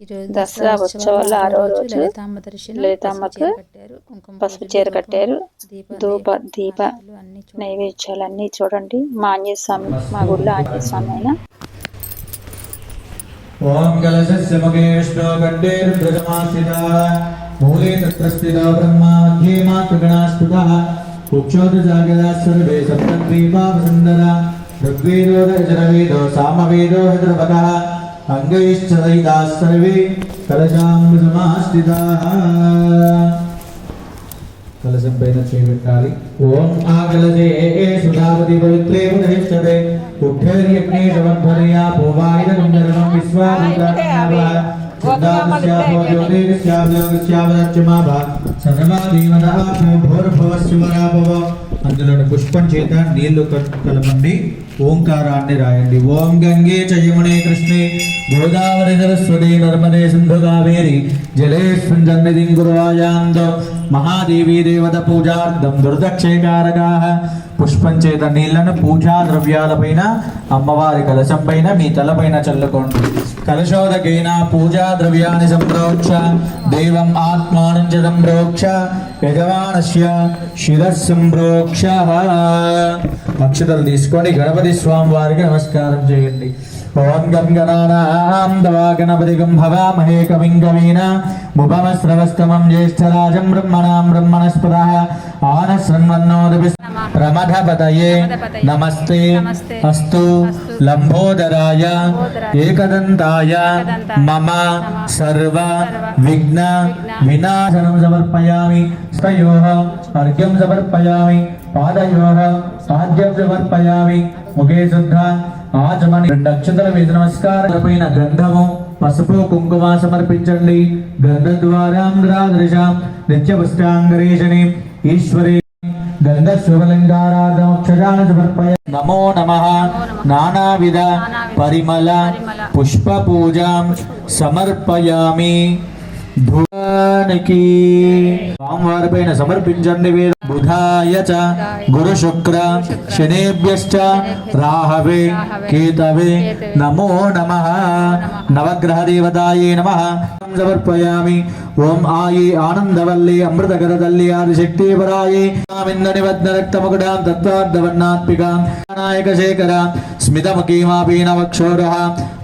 ఈరోజు దసరా ఉత్సవాల ఆరో రోజు లలితామ్మ దర్శనం లలితామ్మకు పసుపు చీర కట్టారు ధూపం, దీప దీప హారతులు అన్నీ చూడండి. నైవేద్యాలన్నీ చూడండి మా ఆంజనేయ స్వామి మా గుడిలో ఆంజనేయ స్వామి అయినా ఓం కలశస్య కంఠే రుద్రజమాస్థితः మూలే తత్ర స్థితో బ్రహ్మా మధ్యే సర్వే ఋగ్వేదో యజుర్వేదో సామవేదో హృద్రపదः అంగైశ్చ దైతాः సర్వే కలశామృతమాస్థితాः కలశం పైన చేపెట్టాలి ఓం ఆకలసే సుధాపతి పవిత్రే ఉదయిష్టతే ఉద్ధర్యజ్ఞే సమర్పణయా పూవాయుధ కుండలం విశ్వామిత్రాభ అందులో పుష్పం చేత నీళ్ళు కలపండి ఓంకారాన్ని రాయండి. ఓం గంగే చయమునే కృష్ణే గోదావరి సరస్వతి నర్మదే సింధు కావేరి జలేస్మిన్ సన్నిధిం గురువాయాందో మహాదేవీ దేవత పూజార్థం దుర్దక్షేకారకా పుష్పం చేత నీళ్ళను పూజా ద్రవ్యాలపైన అమ్మవారి కలశం పైన మీ తలపైన చల్లుకోండి. కలశోదకైన పూజా ద్రవ్యాన్ని సంప్రోక్ష దేవం ఆత్మానం చ సంప్రోక్ష యజమానస్య శిరస్ సంప్రోక్ష. అక్షతలు తీసుకొని గణపతి స్వామి వారికి నమస్కారం చేయండి. ఓం గం గణానాం దవా గణపతి గం భవామహే కవిం కవీన ముపమశ్రవస్తమం జ్యేష్ఠరాజం బ్రహ్మణాం బ్రహ్మణస్పద ఆనశృణ్వన్నోదపి ప్రమథపతయే నమస్తే అస్తు లంబోదరాయ ఏకదంతాయ మమ సర్వ విఘ్న వినాశనం సమర్పయామి స్తయోః అర్ఘ్యం సమర్పయామి పాదయోః పాద్యం సమర్పయామి ముఖే శుద్ధ ఆచమని రెండు అక్షతల మీద నమస్కారమైన గంధము పసుపు కుంకుమ సమర్పించండి. గంధ ద్వారాంధ్రాదృశాం నిత్య పుష్టాంగరేషణి ఈశ్వరి గంధశుభలింగారాధమక్షరాన్ని సమర్పయ నమో నమ. నానావిధ పరిమళ పుష్ప పూజాం సమర్పయామి ధూనికి స్వామివారిపైన సమర్పించండి వేద బుధాయ చ గురు శుక్ర శనేభ్యశ్చ రాహవే కేతవే నమో నమ. నవగ్రహ దేవతాయే నమ. సమర్పయామి ఓం ఆయి ఆనందవల్లి అమృతకరదల్లి ఆదిశక్తి పరాయే స్వామిందని వద్ద రక్తముకుడాం తత్వార్థవర్ణాత్మికాం నాయక శేఖర స్మితముఖీమాపీనవక్షోర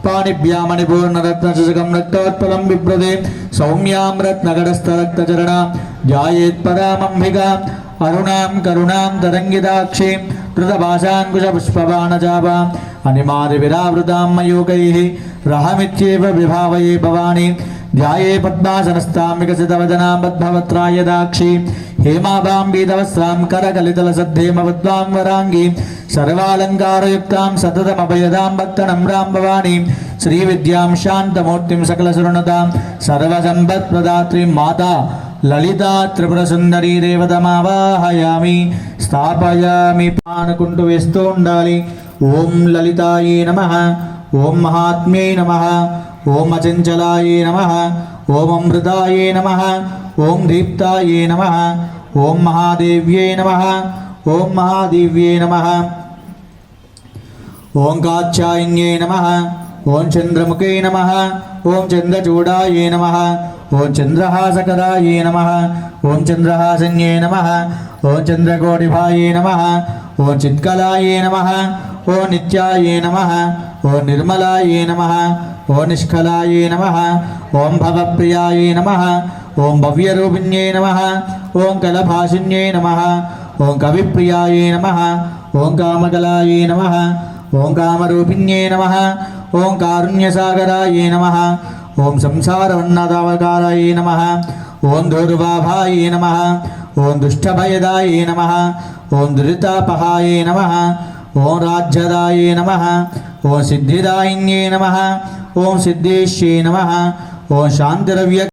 పాణిభ్యామణిపూర్ణరత్నచకం రక్తోత్పలం బిభ్రదే సౌమ్యాం రత్నగడస్థరక్తచరణ జాయేత్పరామంబికా అరుణాం కరుణాం తరంగితాక్షీం ధృతభాషాంకుశపుష్పబాణజాపాం అనిమాది విరావృతాం మయూకైः రహమిత్యేవ విభావయే భవాని ధ్యాయే పద్మాసనస్తాం వికసితవదనాం బద్భవత్రాయ దాక్షి హేమాభాం బీదవస్రాం కరకలితలసద్ధేమవద్వాం వరాంగీం సర్వాలంకారయుక్తాం సతతమభయదాం భక్తనం రాం భవానీం శ్రీవిద్యాం శాంతమూర్తిం సకలసురుణతాం సర్వసంపత్ప్రదాత్రీం మాతా లలితా త్రిపుర సుందరీ దేవతమావాహయామి స్థాపయామి అనుకుంటూ వేస్తూ ఉండాలి ఓం లలితాయే నమ ఓం మహాత్మ్యై నమ ఓం అచంచలాయే నమ ఓం అమృతాయే నమ ఓం దీప్తాయే నమ ఓం మహాదేవ్యే నమ ఓం మహాదేవ్యై నమ ఓం కాచ్యాయన్యై నమ ఓం చంద్రముఖే నమ ఓం చంద్రచూడాయే నమ ఓం చంద్రహాసకరాయే నమ ఓం చంద్రహాసన్యే నమ ఓం చంద్రకోటిభాయే నమ ఓం చిత్కలాయే నమ ఓ నిత్యాయే నమ ఓ నిర్మలాయే నమ ఓ నిష్కలాయే నమ ఓం భవప్రియాయే నమ ఓం భవ్యరూపిణ్యే నమ ఓం కలభాషిణ్యే నమ ఓం కవిప్రియాయే నమ ఓం కామకలాయే నమ ఓం కామరూపిణ్యే నమ ఓం కారుణ్యసాగరాయే నమ ఓం సంసారవన్నతావకారాయే నమ ఓం దూర్వాభాయే నమ ఓం దుష్టభయదాయే నమ ఓం దురితాపహాయే నమ ఓం రాజ్యదాయే నమ ఓం సిద్ధిదాయిన్యే నమ ఓం సిద్ధేశ్యే నమ ఓం శాంతిరవ్య